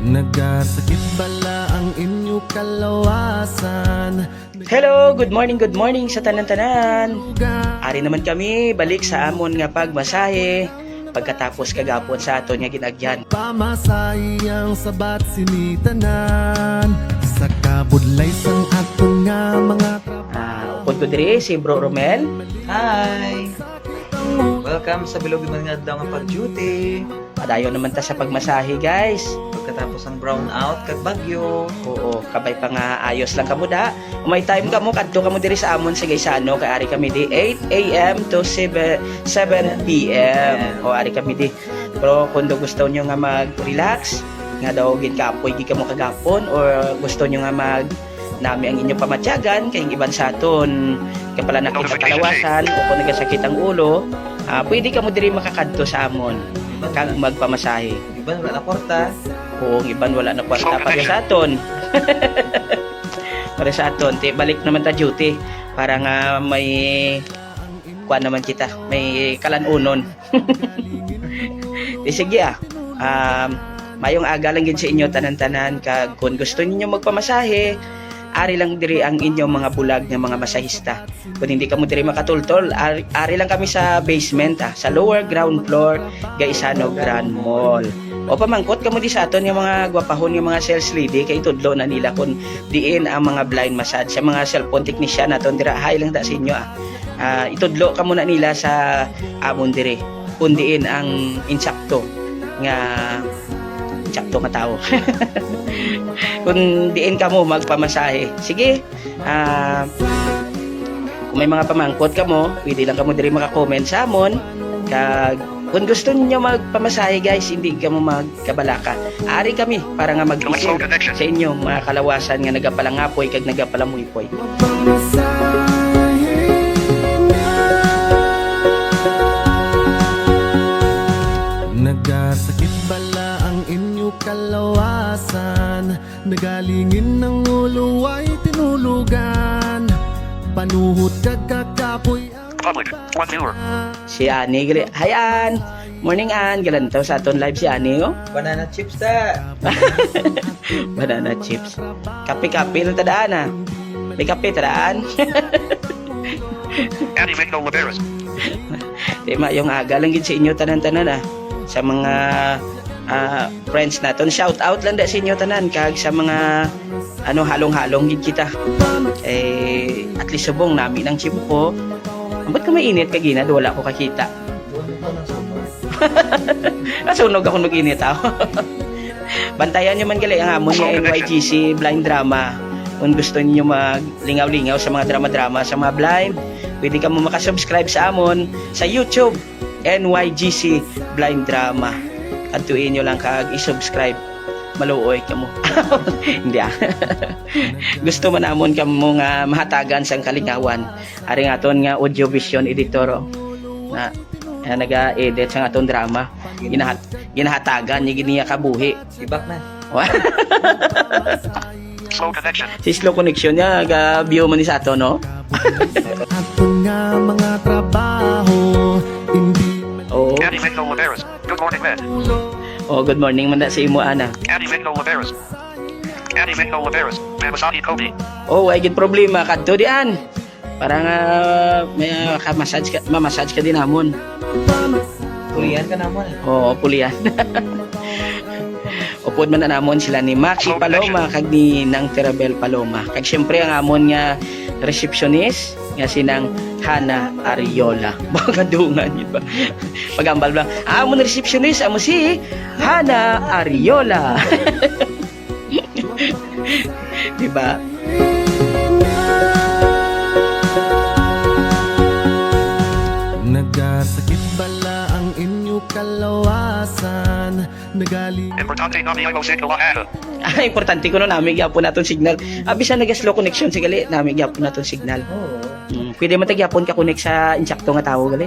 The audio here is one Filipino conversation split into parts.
Nagasakit bala ang inyo kalawasan Hello, good morning, good morning sa tanan-tanan. Ari naman kami balik sa amon nga pagmasahe pagkatapos kagapon sa aton nga ginagyan. Pamasay ang sabat sinitanan Sa kabudlay sang ato nga mga Ah, upod ko diri si Bro Romel. Hi! Welcome sa Bilog mga adlaw nga pag-duty. Padayon naman ta sa pagmasahe, guys. Pagkatapos ang brown out kag bagyo. Oo, kabay pa nga ayos lang kamo da. May time kamo kadto kamo diri sa amon sa Gaysano kay ari kami di 8 AM to 7 7 PM. O ari kami di. Pero kung gusto nyo nga mag-relax, nga daw gid kapoy gi kamo kagapon or gusto nyo nga mag nami ang inyong pamatyagan kay iban sa aton kay pala nakita kalawasan o kung nagasakit ang ulo ah, pwede ka mo diri makakadto sa amon kag magpamasahe iban wala na kwarta. kung iban wala na kwarta para sa aton. para sa aton, ti balik naman ta duty para nga may kuan naman kita, may kalanunon. Di sige ah. Um, mayong aga lang gid sa inyo tanan-tanan kag kung gusto niyo magpamasahe, ari lang diri ang inyong mga bulag nga mga masahista. Kung hindi ka mo diri makatultol, ari, ari lang kami sa basement ah, sa lower ground floor, Gaisano Grand Mall. O pamangkot ka mo di sa aton yung mga gwapahon yung mga sales lady kay tudlo na nila kung diin ang mga blind massage sa mga cellphone technician naton dira hay lang ta sa inyo ah. Ah, itudlo ka muna nila sa amon dire kung diin ang insakto nga insakto nga tao. kung diin ka mo magpamasahe. Sige. Ah, kung may mga pamangkot ka mo, pwede lang ka mo diri maka-comment sa amon. Kag kung gusto niyo magpamasahe guys, hindi ka mo magkabalaka. Ari kami para nga mag-isip sa inyo mga kalawasan nga nagapalangapoy kag nagapalamuйpoy. pamasahe Nagalingin ng ulo ay tinulugan Panuhot kagkakapoy ang Public. One. Si Ani gali. Hi An. Morning An. Galantaw sa aton live si Ani oh. Banana chips ta. Banana chips. Kape-kape lang tadaan ah. May kape tadaan. Andy Migno Liberis. Di ma yung aga lang gid sa inyo tanan-tanan ah. Sa mga ah, friends naton. Shout out lang da sa inyo tanan kag sa mga ano halong-halong gid kita. Eh at least subong nami ng chimpo. Ba't ka mainit ka gina? Wala ko kakita. Ko. Nasunog ako mag-init ako. Bantayan nyo man gali ang amon nga NYGC blind drama. Kung gusto niyo maglingaw-lingaw sa mga drama-drama sa mga blind, pwede ka mo makasubscribe sa amon sa YouTube NYGC Blind Drama. Kantuin nyo lang kag i-subscribe. Maluoy ka mo. Hindi ah. Gusto man amon ka mo nga mahatagan sang kalingawan. Ari nga aton nga audio vision editor oh, na na naga-edit sa aton drama. Ginahat ginahatagan ni giniya kabuhi. Ibak na. Slow connection. si slow connection niya ga view man ni sa ato no. ato nga mga trabaho Hindi Oh, morning, man. oh good morning man na sa imo ana. Andy Migno Liberis. Andy Migno Liberis. Mamasaki Cody. Oh, ay gid problema kadto dian. Para nga may ka-massage ka, ma-massage ka din hamon. Kulian ka naman. Oo, pulian. Upod man na namon sila ni Maki Paloma kag ni Nang Terabel Paloma. Kag syempre ang amon nga receptionist nga sinang Hana Ariola. Baka dungan yun ba? Pagambal. Ang amon receptionist amo si Hana Ariola. diba? Nagasakit Importante nami ay musik lahat. Ah, importante ko no nami gyapon naton signal. Abi sa naga slow connection si gali, nami gyapon naton signal. Oo. Mm, pwede man tagyapon ka connect sa insakto nga tawo gali.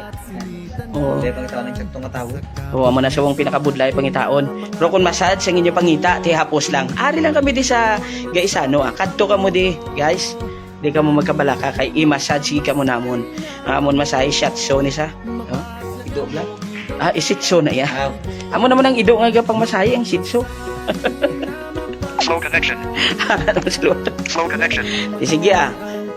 Oo. Hindi pang itaon ng tiyagto nga tao. Oo, mo na sa wong pinakabudlay pangitaon. Pero kung massage ang inyo pangita, ti hapos lang. Ari lang kami di sa gaisano. Ah. Kadto ka mo di, guys. Di ka mo magkabalaka kay i-massage ka mo namon. Amon masahe shot so ni sa. Oh, ito lang. Ah, isitso na ya. Ah, Amo naman ang ido nga pang masahe ang sitso. Slow connection. Slow connection. Di sige ah.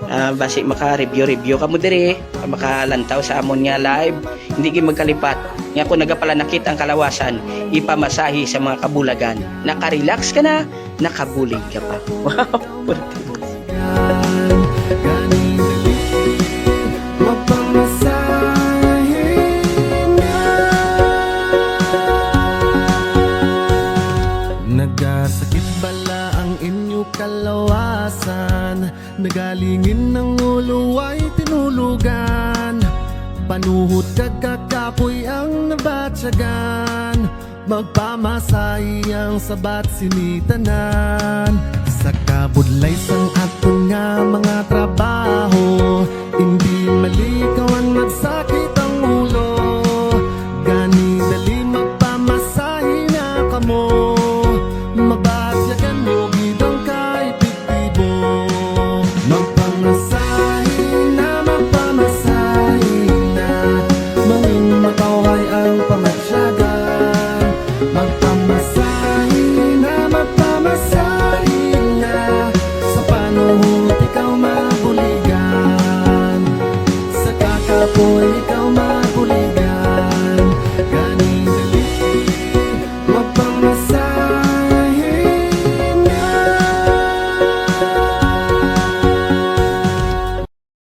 Ah, basi maka-review-review ka mo dire, makalantaw sa amon nga live, hindi kay magkalipat. Nga kung nagapalanakit ang kalawasan, ipamasahi sa mga kabulagan. Naka-relax ka na, nakabulig ka pa. Wow! Nagalingin ng ulo ay tinulugan. Panuhot kagkakapoy ang nabatsagan. Magpamasay ang sabat sinitanan. Sa kabudlay sang ato nga mga trabaho Hindi malikaw ang nagsakit ang ulo. Gani dali magpamasay na kamo